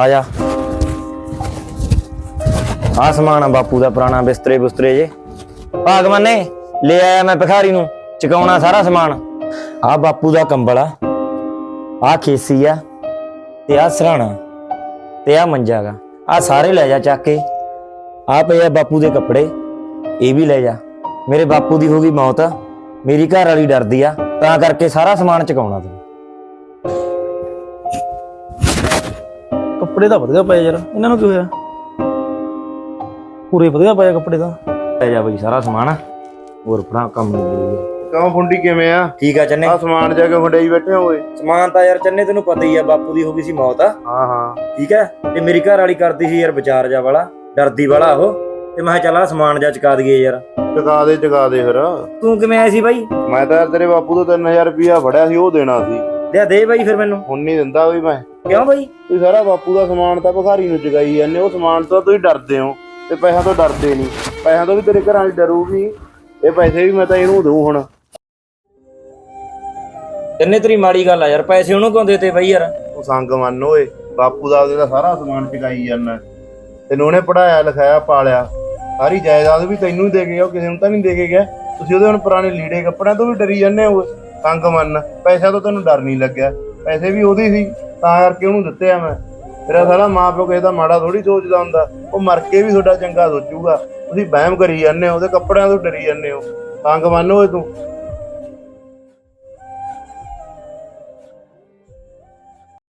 ਆ ਜਾ। ਆ ਸਮਾਨ ਆ ਬਾਪੂ ਦਾ ਪੁਰਾਣਾ ਬਿਸਤਰੇ ਬੁਸਤਰੇ ਜੇ। ਭਾਗਵਾਨੇ ਲੈ ਆਇਆ ਮੈਂ ਭਿਖਾਰੀ ਨੂੰ, ਚਕਾਉਣਾ ਸਾਰਾ ਸਮਾਨ। ਆ ਬਾਪੂ ਦਾ ਕੰਬਲ ਆ। ਆ ਖੇਸੀ ਆ, ਤੇ ਆ ਸਰਾਣਾ, ਤੇ ਆ ਮੰਜਾ ਗਾ। ਆ ਸਾਰੇ ਲੈ ਜਾ ਚੱਕ ਕੇ। ਆ ਪਏ ਆ ਬਾਪੂ ਦੇ ਕੱਪੜੇ, ਇਹ ਵੀ ਲੈ ਜਾ। ਮੇਰੇ ਬਾਪੂ ਦੀ ਹੋ ਗਈ ਮੌਤ, ਮੇਰੀ ਘਰ ਵਾਲੀ ਡਰਦੀ ਆ, ਤਾਂ ਕਰਕੇ ਸਾਰਾ ਸਮਾਨ ਚਕਾਉਣਾ ਤੂੰ ਕੱਪੜੇ ਤਾਂ ਵਧੀਆ ਪਏ ਯਾਰ। ਇਹਨਾਂ ਨੂੰ ਕੀ ਹੋਇਆ? ਪੂਰੇ ਵਧੀਆ ਪਏ ਆ ਕੱਪੜੇ ਤਾਂ। ਲੈ ਜਾ ਬਈ ਸਾਰਾ ਸਮਾਨ। ਹੋਰ ਭਰਾ ਕੰਮ ਨਿਬੜੂਗਾ ਕਿਉਂ ਫੁੰਡੀ ਕਿਵੇਂ ਆ? ਠੀਕ ਆ ਚੰਨੇ। ਆ ਸਮਾਨ ਜਾ ਕੇ ਫੰਡਾਈ ਬੈਠੇ ਹੋਏ ਸਮਾਨ ਤਾਂ ਯਾਰ ਚੰਨੇ ਤੈਨੂੰ ਪਤਾ ਹੀ ਆ ਬਾਪੂ ਦੀ ਹੋ ਗਈ ਸੀ ਮੌਤ ਆ। ਹਾਂ ਹਾਂ। ਠੀਕ ਹੈ ਤੇ ਮੇਰੀ ਘਰ ਵਾਲੀ ਕਰਦੀ ਸੀ ਯਾਰ ਵਿਚਾਰ ਜਾ ਵਾਲਾ ਡਰਦੀ ਵਾਲਾ ਉਹ। ਤੇ ਮੈਂ ਕਿਹਾ ਚੱਲ ਆਹ ਸਮਾਨ ਜਾ ਚਕਾ ਦਈਏ ਯਾਰ। ਚੁਕਾ ਦੇ ਚੁਕਾ ਦੇ ਫਿਰ। ਤੂੰ ਕਿਵੇਂ ਆਇਆ ਸੀ ਬਾਈ? ਮੈਂ ਤਾਂ ਯਾਰ ਤੇਰੇ ਬਾਪੂ ਤੋਂ 3000 ਰੁਪਇਆ ਫੜਿਆ ਸੀ ਉਹ ਦੇਣਾ ਸੀ। ਲਿਆ ਦੇ ਬਾਈ ਫਿਰ ਮੈਨੂੰ। ਹੁਣ ਨਹੀਂ ਦਿੰਦਾ ਵੀ ਮੈਂ। ਕਿਉਂ ਬਾਈ? ਤੁਸੀਂ ਸਾਰਾ ਬਾਪੂ ਦਾ ਸਮਾਨ ਤਾਂ ਭਖਾਰੀ ਨੂੰ ਚੁਕਾਈ ਜਾਂਦੇ ਉਹ ਸਮਾਨ ਤੋਂ ਤੁਸੀਂ ਡਰਦੇ ਹੋ ਤੇ ਪੈਸਿਆਂ ਤੋਂ ਡਰਦੇ ਨਹੀਂ। ਪੈਸਿਆਂ ਤੋਂ ਵੀ ਤੇਰੇ ਘਰਾਂ 'ਚ ਡਰੂਗੀ। ਇਹ ਪੈਸੇ ਵੀ ਮੈਂ ਤਾਂ ਇਹਨੂੰ ਦਊ ਹੁਣ। ਤੈਨੇ ਤੇਰੀ ਮਾੜੀ ਗੱਲ ਆ ਯਾਰ ਪੈਸੇ ਉਹਨੂੰ ਕਿਉਂ ਦੇਤੇ ਬਾਈ ਯਾਰ? ਤੂੰ ਸੰਗ ਮੰਨ ਓਏ ਬਾਪੂ ਦਾ ਉਹਦੇ ਦਾ ਸਾਰਾ ਸਮਾਨ ਚੁਕਾਈ ਜਾਂਦਾ। ਤੈਨੂੰ ਉਹਨੇ ਪੜਾਇਆ ਲਿਖਾਇਆ ਪਾਲਿਆ। ਸਾਰੀ ਜਾਇਦਾਦ ਵੀ ਤੈਨੂੰ ਹੀ ਦੇ ਕੇ ਗਿਆ ਉਹ ਕਿਸੇ ਨੂੰ ਤਾਂ ਨਹੀਂ ਦੇ ਕੇ ਗਿਆ। ਤੁਸੀਂ ਉਹਦੇ ਹੁਣ ਪੁਰਾਣੇ ਲੀੜੇ ਕੱਪੜਿਆਂ ਤੋਂ ਵੀ ਡਰੀ ਜਾਂਦੇ ਹੋ। ਤੰਗ ਮੰਨ। ਪੈਸਿਆਂ ਤੋਂ ਤੈਨੂੰ ਡਰ ਨਹੀਂ ਲੱਗਿਆ। ਪੈਸੇ ਵੀ ਉਹਦੇ ਸੀ ਤਾਂ ਕਰਕੇ ਉਹਨੂੰ ਦਿੱਤੇ ਆ ਮੈਂ। ਤੇਰਾ ਸਾਰਾ ਮਾਂ ਪਿਓ ਕਿਸੇ ਦਾ ਮਾੜਾ ਥੋੜੀ ਸੋਚਦਾ ਹੁੰਦਾ। ਉਹ ਮਰ ਕੇ ਵੀ ਤੁਹਾਡਾ ਚੰਗਾ ਸੋਚੂਗਾ। ਤੁਸੀਂ ਵਹਿਮ ਕਰੀ ਜਾਂਦੇ ਹੋ। ਉਹਦੇ ਕੱਪੜਿਆਂ ਤੋਂ ਡਰੀ ਜਾਂਦੇ ਹੋ। ਤੰਗ ਮੰਨ ਓਏ ਤੂੰ।